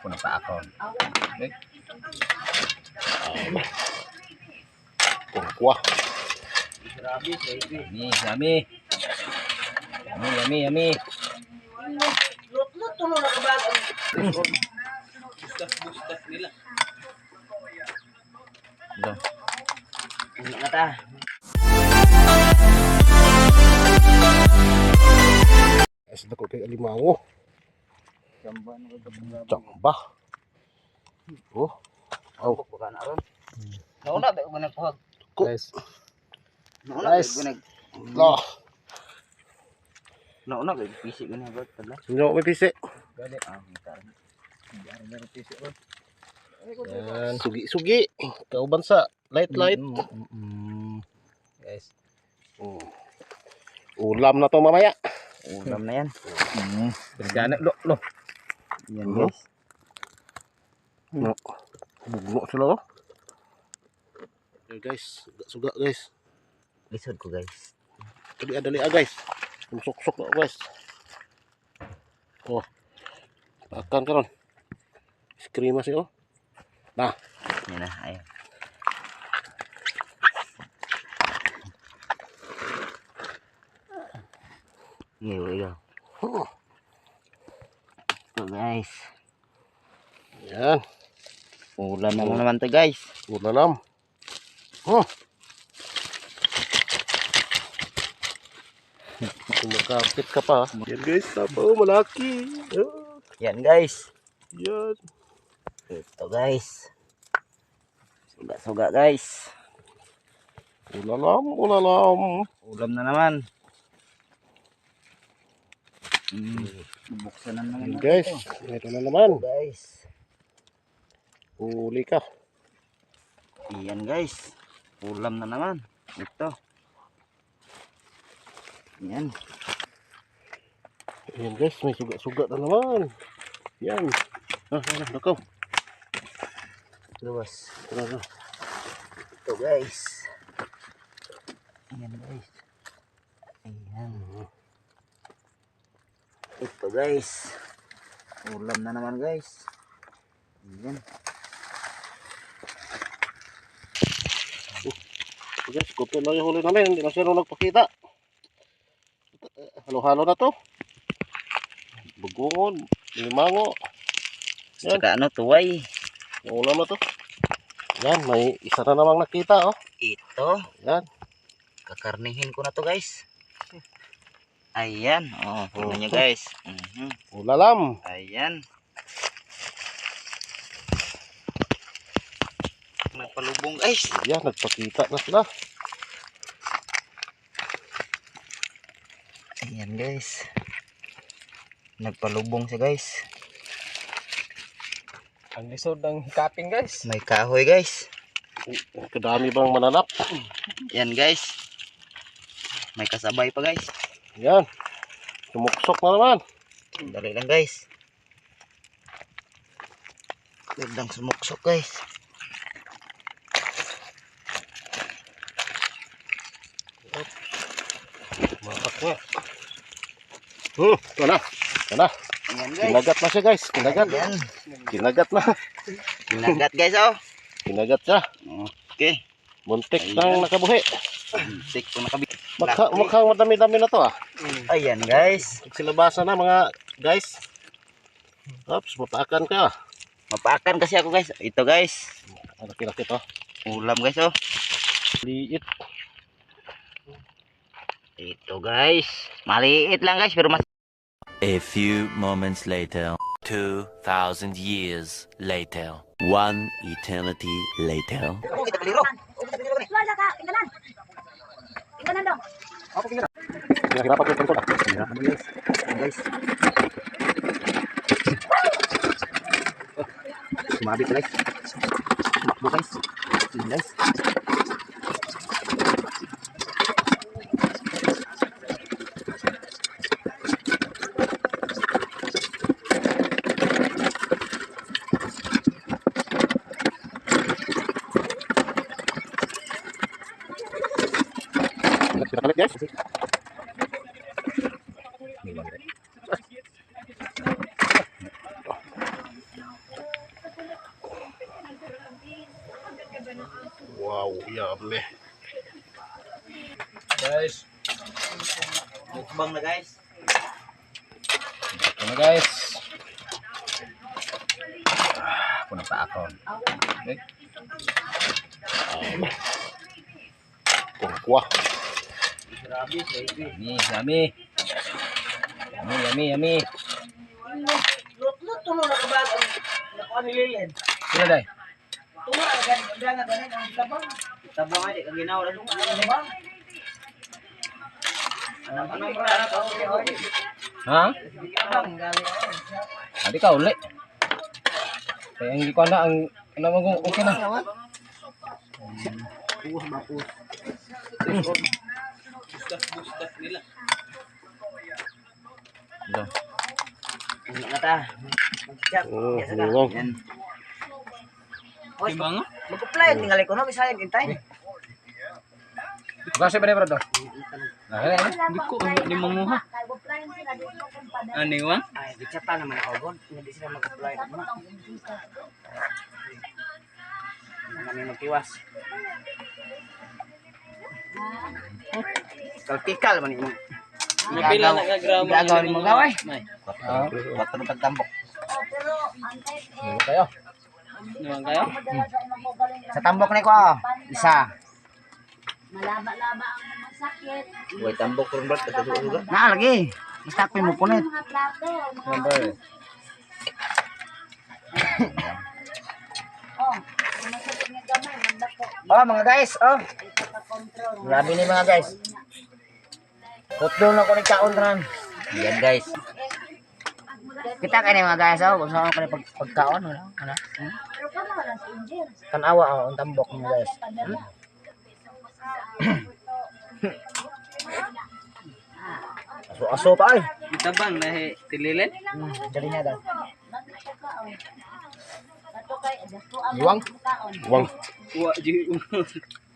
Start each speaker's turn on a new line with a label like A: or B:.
A: Puno pa ako. Okay.
B: Kungkwa.
A: Yummy, yummy. Yummy, yummy, yummy.
C: Lut-lut tulo na kabagan.
A: Ito.
C: Mata.
B: As na ko kay alimango. Tsamba. Oh. Oh.
C: Baka na ron. Nauna ba ko nagpuhag?
A: Guys,
C: Nauna ba
A: Guys.
C: ko nag
B: Lah.
C: Nauna ba pisi ko na ba tala?
B: Sinyo may pisi.
A: gali. Ah, hintar. Hindi meron tisi ko. Yan.
B: Sugi-sugi. Kauban sa light-light.
A: Mm. Guys.
B: Mm. Ulam na to mamaya.
C: Ulam na yan.
A: Mm. Lo, lo.
C: Yan
B: Mhm.
C: guys.
B: No. Bugno sila oh. Okay guys, suga guys.
C: Lisod ko guys.
B: Dali ah, dali ah guys. Suksok na guys. Oh. Akan karon. Scream masih oh.
C: Yan na, ayun. Iyo, iyo.
B: Oh.
C: So guys,
B: Yan.
C: ulam na naman to guys.
B: Ulalam. Oh. Kumakapit ka pa. Yan guys, tapa oh, malaki. Oh,
C: Yan guys.
B: yan.
C: Ito guys. Suga-suga guys.
B: Ulalam, ulalam.
C: Ulam na naman. Mm. Buksan na naman.
B: Yan guys,
C: ito.
B: ito na naman.
C: Guys.
B: Huli ka.
C: Yan guys. Ulam na naman. Ito. Yan.
B: Yan guys, may suga-suga na naman. Yan. Ah, ah, nakaw.
C: Luwas.
B: Tara, tara.
C: Ito guys. Ayan guys. Ito guys. Ulam na naman guys. Ayan.
B: Guys, kuto lang yung huli namin. Hindi masyadong nagpakita. Eh, Halo-halo na to. Bugungon, limango. Yan.
C: Saka ano tuway.
B: Ulam na to. Yan, may isa na namang nakita, oh.
C: Ito.
B: Yan.
C: Kakarnihin ko na to guys. Ayan. Oh, tingnan nyo guys. Mhm.
B: Ulalam.
C: Ayan. Nagpalubong guys.
B: Yan, nagpakita na sila.
C: Ayan guys. Nagpalubong siya guys.
A: Ang lisod ng hikaping guys.
C: May kahoy guys.
B: Kadami bang mananap?
C: Yan guys. May kasabay pa guys.
B: Yan. Sumuksok na naman.
C: Dali lang guys. Gandang sumuksok guys.
B: Makat nga. Hmm, ito na. Ito na.
C: Ayan guys.
B: Kinagat na siya guys. Kinagat.
C: Ayan.
B: Kinagat na.
C: Kinagat guys oh.
B: Kinagat siya.
C: Okay.
B: Muntik
C: Ayan.
B: nakabuhi.
C: Tik ko nakabit.
B: Makha, mukhang madami-dami na to ah.
C: Ayan guys.
B: Silabasan na mga guys. Oops, mapaakan ka.
C: Mapakan kasi ako guys. Ito guys.
B: Laki-laki to.
C: Ulam guys oh.
B: Liit.
C: Ito guys. Maliit lang guys pero mas
D: A few moments later, 2,000 years later, one eternity later.
E: Tinggalan dong.
B: Pinahirapan ko ito.
C: Hirapan guys. Ayan, guys. Sumabit guys. Sumakbo guys. Ayan, guys.
B: Pinakalit guys. Wow, yummy.
A: Guys,
F: mukbang na guys.
A: Ito na guys. Ah, puno pa ako. Okay. Um, kuha.
B: Kurkwa.
A: Yummy, yummy. Yummy, yummy, yummy.
C: Tulo na kabag ang nakuha ni Lilin.
A: Sila day.
C: Tulo na gan gan gan ang tabang.
F: Tabang aja ginawa na nung
C: Ano ba?
F: Anong anong para to?
A: Ha?
C: Tabang gali.
A: Adi ka uli. Kaya hindi ko na ang ano mo kung okay na. Ito.
F: Hindi na ta. Chat.
B: Oh,
F: Yes, ka.
B: wow.
F: Yan.
C: Oy, mag-apply tingali ko no bisayan intay.
A: Kasi ba bro to? Nah, ini.
C: Hindi ko hindi manguha.
F: Ano yun?
C: Ay, di chata naman ako gon. Hindi sila mag-apply. Ano kami magtiwas. Kaltikal man mo.
F: Napila na
C: kagramo. Gagaw ni mo gaway.
A: Ah,
F: Wato ng pagtambok.
A: dulu kayo.
F: Naman kayo?
C: Sa tambok ni ko, isa.
E: Malaba-laba ang mga sakit.
F: Uy, tambok rin ba?
C: Na lagi. Basta ko mo punit.
A: Number.
E: oh, mga.
C: Oh, guys, oh. Grabe ni mga guys. Kutdong na ko ni kaon
F: Yan guys.
C: Kita kay ni mga guys, oh. Kung saan ko ni pag pagkaon, wala. Ano?
E: Pero kamo lang sa injil.
C: Tanawa, oh, ang tambok mga guys.
E: Padala.
C: Aso-aso pa ay.
F: Itabang na tililin.
C: Hmm, dali niya daw.
E: Bakit siya kaon? Ato kay, dato ang
A: Iwang.
E: kaon.
B: Wang.
F: Wa di